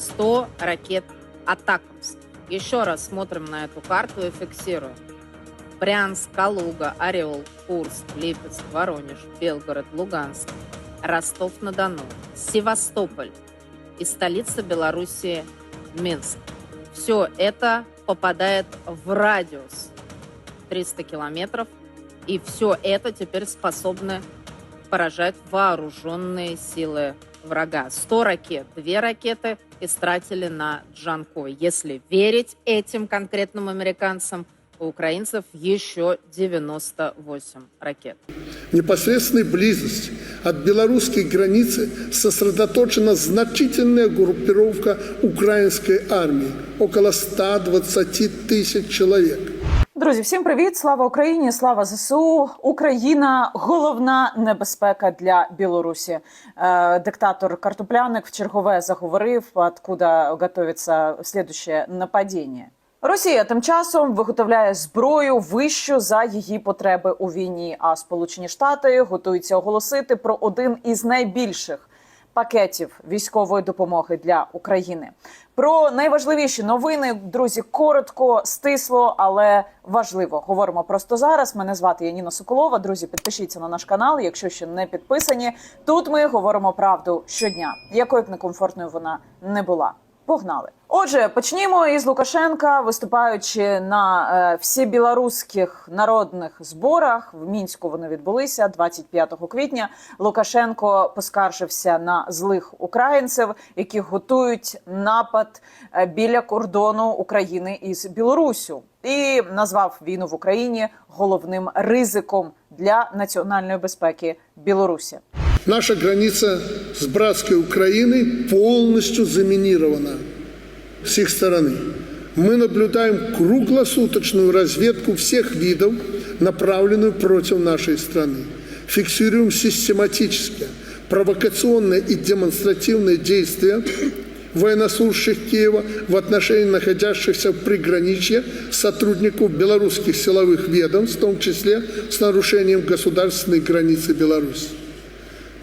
100 ракет «Атакамс». Еще раз смотрим на эту карту и фиксируем. Брянск, Калуга, Орел, Курск, Липецк, Воронеж, Белгород, Луганск, Ростов-на-Дону, Севастополь и столица Белоруссии Минск. Все это попадает в радиус 300 километров, и все это теперь способны поражать вооруженные силы врага. 100 ракет, две ракеты истратили на Джанкой. Если верить этим конкретным американцам, у украинцев еще 98 ракет. В непосредственной близости от белорусской границы сосредоточена значительная группировка украинской армии, около 120 тысяч человек. Друзі, всім привіт! Слава Україні! Слава ЗСУ! Україна головна небезпека для Білорусі. Е, диктатор Картопляник в чергове заговорив, откуда готується слідуще нападіння. Росія тим часом виготовляє зброю вищу за її потреби у війні. А Сполучені Штати готуються оголосити про один із найбільших пакетів військової допомоги для України. Про найважливіші новини, друзі, коротко, стисло, але важливо. Говоримо просто зараз. Мене звати Яніна Соколова. Друзі, підпишіться на наш канал, якщо ще не підписані. Тут ми говоримо правду щодня, якою б некомфортною вона не була. Погнали. Отже, почнімо із Лукашенка, виступаючи на е, всебілоруських народних зборах. В мінську вони відбулися 25 квітня. Лукашенко поскаржився на злих українців, які готують напад е, біля кордону України із Білоруссю, і назвав війну в Україні головним ризиком для національної безпеки Білорусі. Наша граница с братской Украиной полностью заминирована с их стороны. Мы наблюдаем круглосуточную разведку всех видов, направленную против нашей страны. Фиксируем систематически провокационные и демонстративные действия военнослужащих Киева в отношении находящихся в приграничье сотрудников белорусских силовых ведомств, в том числе с нарушением государственной границы Беларуси.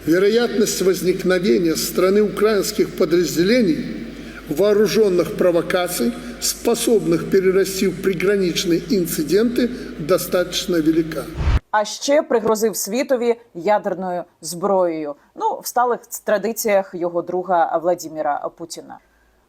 Вероятность возникновения со стороны украинских подразделений вооруженных провокаций, способных перерасти в приграничные инциденты, достаточно велика. а ще пригрозив світові ядерною зброєю. Ну, в сталих традиціях його друга Владіміра Путіна.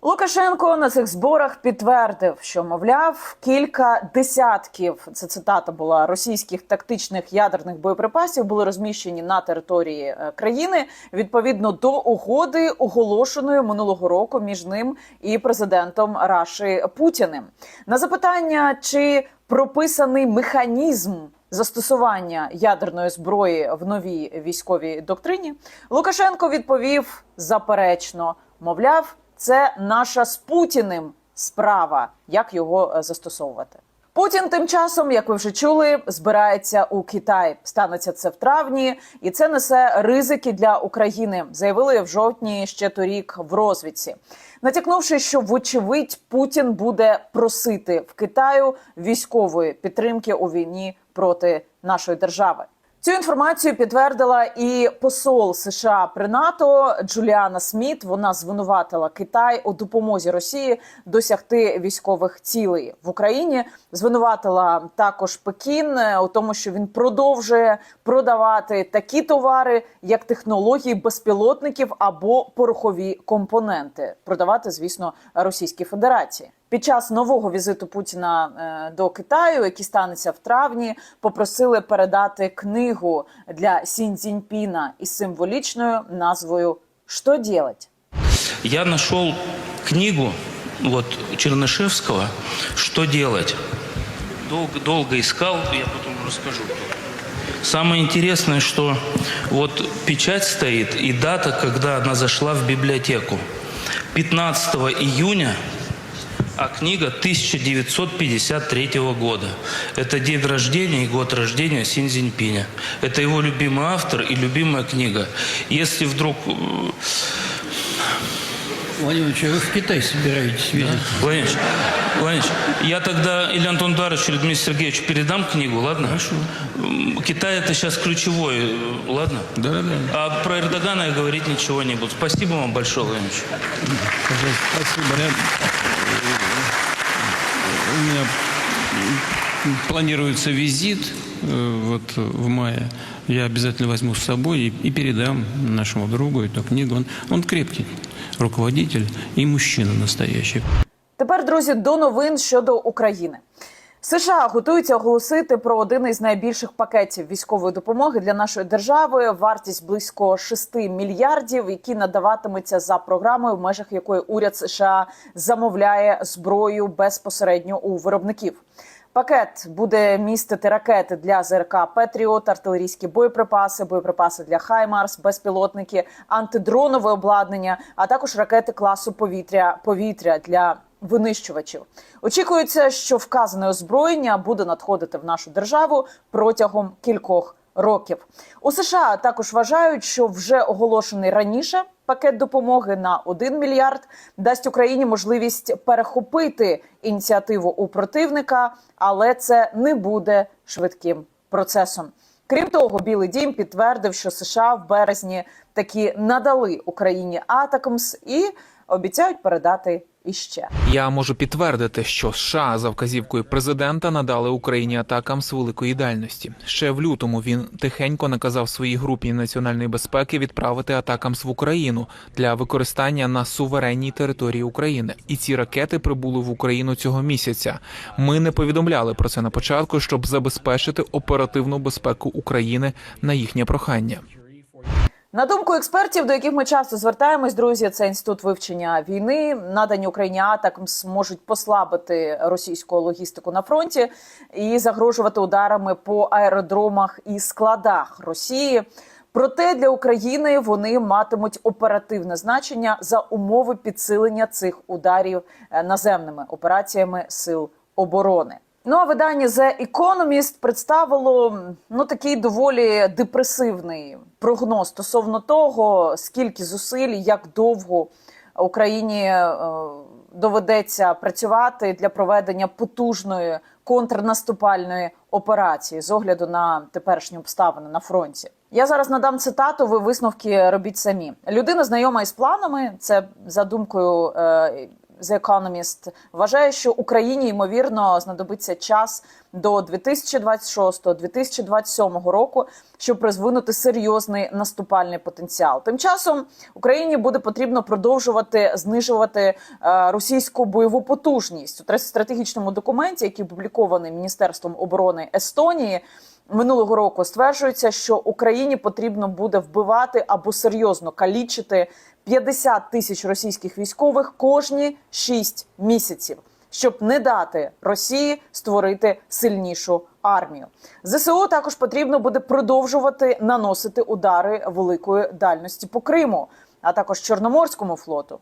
Лукашенко на цих зборах підтвердив, що мовляв кілька десятків це цитата була російських тактичних ядерних боєприпасів були розміщені на території е, країни відповідно до угоди, оголошеної минулого року між ним і президентом Раші Путіним. На запитання, чи прописаний механізм застосування ядерної зброї в новій військовій доктрині, Лукашенко відповів заперечно, мовляв, це наша з Путіним справа, як його е, застосовувати. Путін тим часом, як ви вже чули, збирається у Китай. Станеться це в травні, і це несе ризики для України. Заявили в жовтні ще торік в розвідці, натякнувши, що вочевидь Путін буде просити в Китаю військової підтримки у війні проти нашої держави. Цю інформацію підтвердила і посол США при НАТО Джуліана Сміт. Вона звинуватила Китай у допомозі Росії досягти військових цілей в Україні. Звинуватила також Пекін у тому, що він продовжує продавати такі товари, як технології безпілотників або порохові компоненти. Продавати, звісно, Російській Федерації. Під час нового візиту Путіна е, до Китаю, який станеться в травні, попросили передати книгу для Сінь Цзіньпіна із символічною назвою «Що делать?». Я нашел книгу вот, Чернышевского «Что делать?». Долго, долго искал, я потом расскажу. Самое интересное, что вот печать стоит и дата, когда она зашла в библиотеку. 15 июня, а книга 1953 года. Это день рождения и год рождения Цзиньпиня. Это его любимый автор и любимая книга. Если вдруг э, Владимирович, а вы в Китай собираетесь видеть? Владимир Ильич, Владимир Ильич, я тогда Илья Антон Даровичу или Дмитрию Сергеевичу передам книгу, ладно? Хорошо. Китай это сейчас ключевой, э, ладно? Да, да. А про Эрдогана я говорить ничего не буду. Спасибо вам большое, Владимир Ильич. Пожалуйста, спасибо. У меня планируется визит э, вот в мае. Я обязательно возьму с собой и, и передам нашему другу эту книгу. Он, он крепкий руководитель и мужчина настоящий. Тепер, друзі, до новин щодо України. США готуються оголосити про один із найбільших пакетів військової допомоги для нашої держави. Вартість близько 6 мільярдів, які надаватиметься за програмою, в межах якої уряд США замовляє зброю безпосередньо у виробників. Пакет буде містити ракети для ЗРК Петріот, артилерійські боєприпаси, боєприпаси для Хаймарс, безпілотники, антидронове обладнання, а також ракети класу повітря повітря для винищувачів. Очікується, що вказане озброєння буде надходити в нашу державу протягом кількох років. У США також вважають, що вже оголошений раніше пакет допомоги на 1 мільярд дасть Україні можливість перехопити ініціативу у противника, але це не буде швидким процесом. Крім того, Білий Дім підтвердив, що США в березні таки надали Україні Атакамс і обіцяють передати іще. Я можу підтвердити, що США за вказівкою президента надали Україні атакам з великої дальності. Ще в лютому він тихенько наказав своїй групі національної безпеки відправити атакам в Україну для використання на суверенній території України. І ці ракети прибули в Україну цього місяця. Ми не повідомляли про це на початку, щоб забезпечити оперативну безпеку України на їхнє прохання. На думку експертів, до яких ми часто звертаємось, друзі, це інститут вивчення війни. Надані Україні атакамс можуть послабити російську логістику на фронті і загрожувати ударами по аеродромах і складах Росії. Проте для України вони матимуть оперативне значення за умови підсилення цих ударів е, наземними операціями сил оборони. Ну а видання The Economist представило ну такий доволі депресивний прогноз стосовно того, скільки зусиль, як довго Україні е, доведеться працювати для проведення потужної контрнаступальної операції з огляду на теперішні обставини на фронті. Я зараз надам цитату. Ви висновки робіть самі. Людина знайома із планами. Це за думкою. The Economist вважає, що Україні ймовірно знадобиться час до 2026-2027 року, щоб розвинути серйозний наступальний потенціал. Тим часом Україні буде потрібно продовжувати знижувати е, російську бойову потужність у стратегічному документі, який опублікований Міністерством оборони Естонії. Минулого року стверджується, що Україні потрібно буде вбивати або серйозно калічити 50 тисяч російських військових кожні 6 місяців, щоб не дати Росії створити сильнішу армію. ЗСУ також потрібно буде продовжувати наносити удари великої дальності по Криму, а також Чорноморському флоту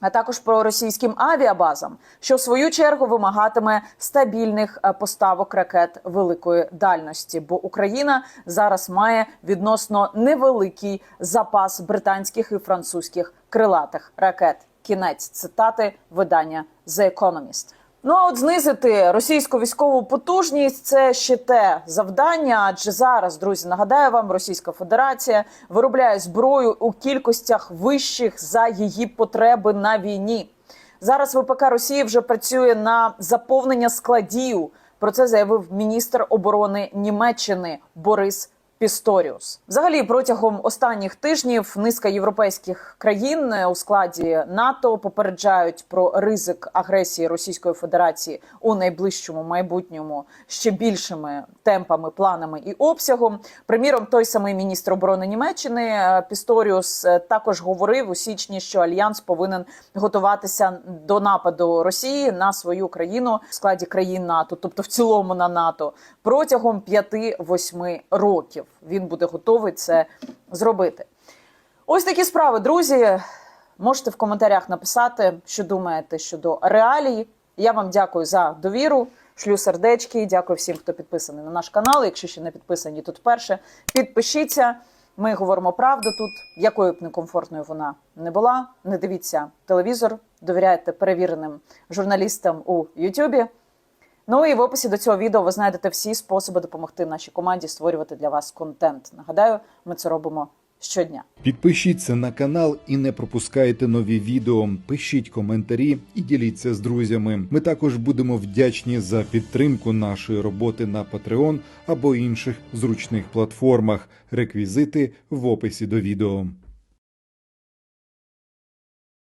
а також про російським авіабазам, що в свою чергу вимагатиме стабільних е, поставок ракет великої дальності. Бо Україна зараз має відносно невеликий запас британських і французьких крилатих ракет. Кінець цитати видання The Economist. Ну а от знизити російську військову потужність це ще те завдання. Адже зараз, друзі, нагадаю вам, Російська Федерація виробляє зброю у кількостях вищих за її потреби на війні. Зараз ВПК Росії вже працює на заповнення складів. Про це заявив міністр оборони Німеччини Борис Пісторіус. Взагалі, протягом останніх тижнів низка європейських країн е, у складі НАТО попереджають про ризик агресії Російської Федерації у найближчому майбутньому ще більшими темпами, планами і обсягом. Приміром, той самий міністр оборони Німеччини е, Пісторіус е, також говорив у січні, що альянс повинен готуватися до нападу Росії на свою країну в складі країн НАТО, тобто в цілому на НАТО, протягом 5-8 років. Він буде готовий це зробити. Ось такі справи, друзі. Можете в коментарях написати, що думаєте щодо реалій. Я вам дякую за довіру. Шлю сердечки. Дякую всім, хто підписаний на наш канал. Якщо ще не підписані, тут вперше підпишіться. Ми говоримо правду тут, якою б некомфортною вона не була. Не дивіться телевізор, довіряйте перевіреним журналістам у Ютубі. Ну і в описі до цього відео ви знайдете всі способи допомогти нашій команді створювати для вас контент. Нагадаю, ми це робимо щодня. Підпишіться на канал і не пропускайте нові відео. Пишіть коментарі і діліться з друзями. Ми також будемо вдячні за підтримку нашої роботи на Patreon або інших зручних платформах. Реквізити в описі до відео.